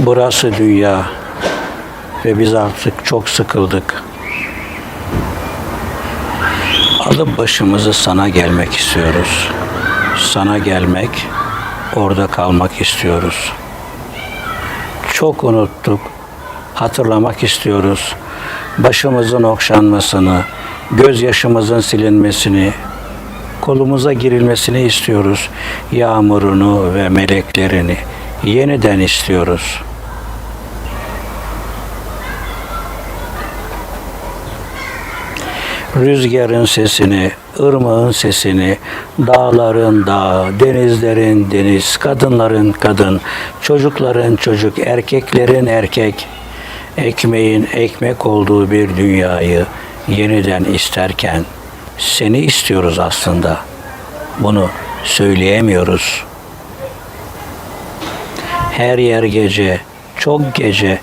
Burası dünya ve biz artık çok sıkıldık. Alıp başımızı sana gelmek istiyoruz. Sana gelmek, orada kalmak istiyoruz. Çok unuttuk. Hatırlamak istiyoruz. Başımızın okşanmasını, gözyaşımızın silinmesini, kolumuza girilmesini istiyoruz. Yağmurunu ve meleklerini yeniden istiyoruz. Rüzgarın sesini, ırmağın sesini, dağların dağ, denizlerin deniz, kadınların kadın, çocukların çocuk, erkeklerin erkek, ekmeğin ekmek olduğu bir dünyayı yeniden isterken seni istiyoruz aslında. Bunu söyleyemiyoruz. Her yer gece, çok gece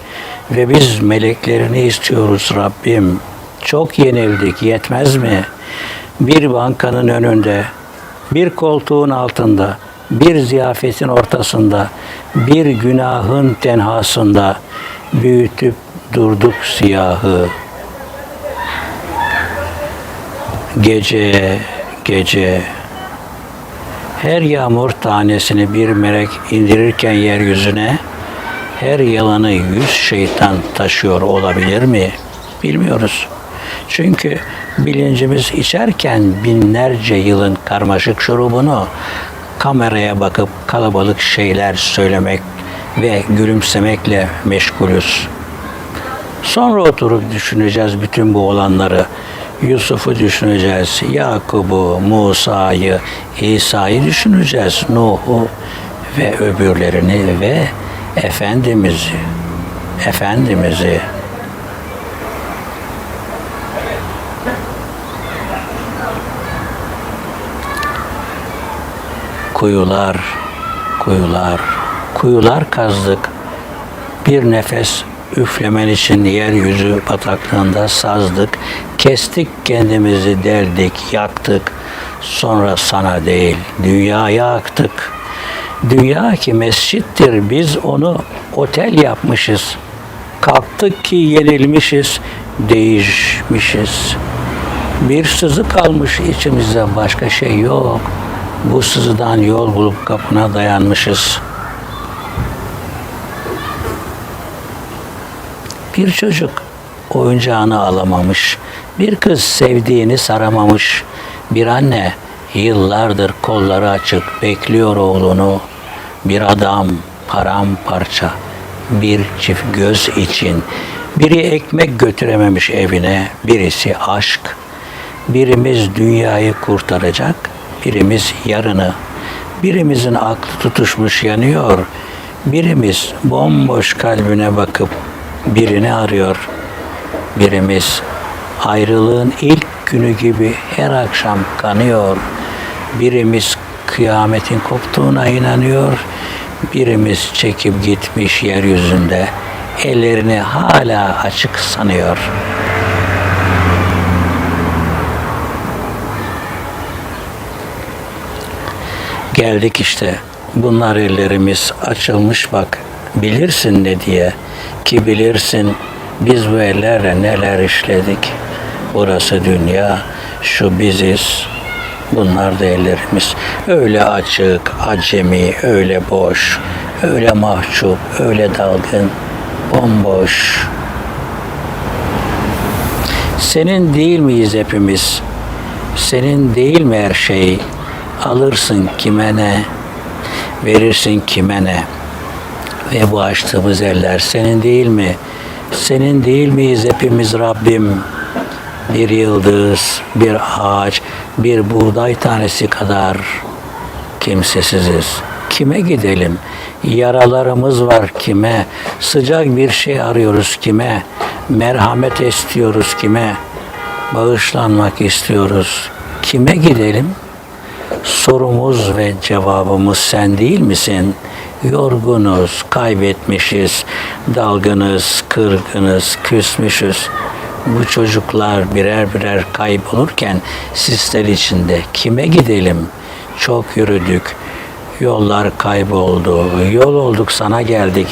ve biz meleklerini istiyoruz Rabbim. Çok yenildik, yetmez mi? Bir bankanın önünde, bir koltuğun altında, bir ziyafetin ortasında, bir günahın tenhasında büyütüp durduk siyahı. Gece, gece, her yağmur tanesini bir melek indirirken yeryüzüne, her yalanı yüz şeytan taşıyor olabilir mi? Bilmiyoruz. Çünkü bilincimiz içerken binlerce yılın karmaşık şurubunu kameraya bakıp kalabalık şeyler söylemek ve gülümsemekle meşgulüz. Sonra oturup düşüneceğiz bütün bu olanları. Yusuf'u düşüneceğiz, Yakub'u, Musa'yı, İsa'yı düşüneceğiz, Nuh'u ve öbürlerini ve Efendimiz'i. Efendimiz'i. Kuyular, kuyular, kuyular kazdık. Bir nefes üflemen için yeryüzü bataklığında sazdık. Kestik kendimizi deldik, yaktık. Sonra sana değil, dünyaya aktık. Dünya ki mescittir, biz onu otel yapmışız. Kalktık ki yenilmişiz, değişmişiz. Bir sızı kalmış içimizde başka şey yok. Bu sızıdan yol bulup kapına dayanmışız. Bir çocuk. Oyuncağını alamamış, bir kız sevdiğini saramamış, bir anne yıllardır kolları açık bekliyor oğlunu, bir adam paramparça, bir çift göz için, biri ekmek götürememiş evine, birisi aşk, birimiz dünyayı kurtaracak, birimiz yarını, birimizin aklı tutuşmuş yanıyor, birimiz bomboş kalbine bakıp birini arıyor. Birimiz ayrılığın ilk günü gibi her akşam kanıyor. Birimiz kıyametin koptuğuna inanıyor. Birimiz çekip gitmiş yeryüzünde ellerini hala açık sanıyor. Geldik işte. Bunlar ellerimiz açılmış bak. Bilirsin ne diye. Ki bilirsin biz bu ellerle neler işledik. Burası dünya, şu biziz. Bunlar da ellerimiz. Öyle açık, acemi, öyle boş, öyle mahcup, öyle dalgın, bomboş. Senin değil miyiz hepimiz? Senin değil mi her şey? Alırsın kime ne? Verirsin kime ne? Ve bu açtığımız eller senin değil mi? Senin değil miyiz hepimiz Rabbim? Bir yıldız, bir ağaç, bir buğday tanesi kadar kimsesiziz. Kime gidelim? Yaralarımız var kime? Sıcak bir şey arıyoruz kime? Merhamet istiyoruz kime? Bağışlanmak istiyoruz. Kime gidelim? Sorumuz ve cevabımız sen değil misin? Yorgunuz, kaybetmişiz, dalgınız, kırgınız, küsmüşüz. Bu çocuklar birer birer kaybolurken sisler içinde kime gidelim? Çok yürüdük, Yollar kayboldu, yol olduk sana geldik.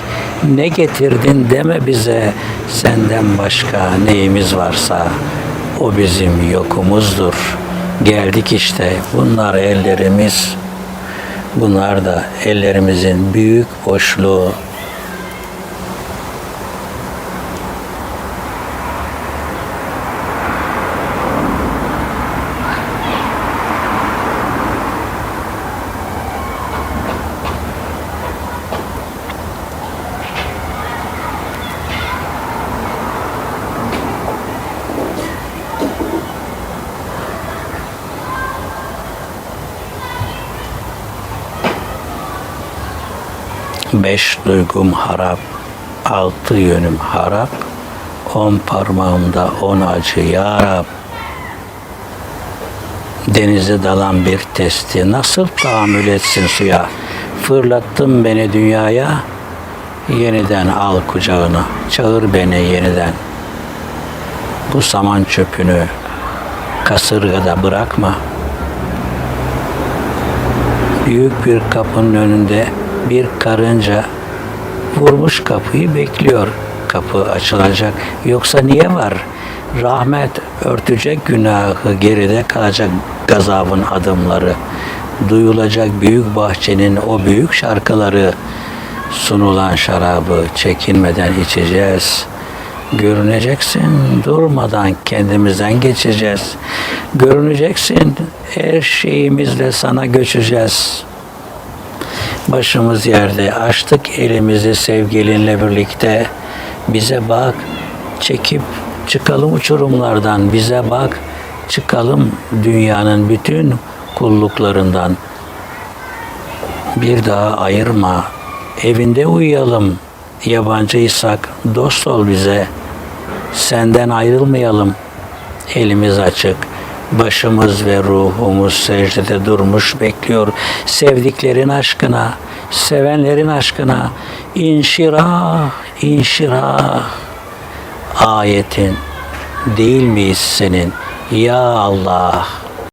Ne getirdin deme bize, senden başka neyimiz varsa o bizim yokumuzdur. Geldik işte, bunlar ellerimiz, bunlar da ellerimizin büyük boşluğu. Beş duygum harap, altı yönüm harap, on parmağımda on acı yarab. Denize dalan bir testi nasıl tahammül etsin suya? Fırlattın beni dünyaya, yeniden al kucağına, çağır beni yeniden. Bu saman çöpünü kasırgada bırakma. Büyük bir kapının önünde bir karınca vurmuş kapıyı bekliyor. Kapı açılacak. Yoksa niye var? Rahmet örtecek günahı geride kalacak gazabın adımları. Duyulacak büyük bahçenin o büyük şarkıları sunulan şarabı çekinmeden içeceğiz. Görüneceksin durmadan kendimizden geçeceğiz. Görüneceksin her şeyimizle sana göçeceğiz. Başımız yerde. Açtık elimizi sevgilinle birlikte. Bize bak çekip çıkalım uçurumlardan. Bize bak çıkalım dünyanın bütün kulluklarından. Bir daha ayırma. Evinde uyuyalım. Yabancıysak dost ol bize. Senden ayrılmayalım. Elimiz açık başımız ve ruhumuz secdede durmuş bekliyor. Sevdiklerin aşkına sevenlerin aşkına inşirah inşirah. Ayetin değil miyiz senin? Ya Allah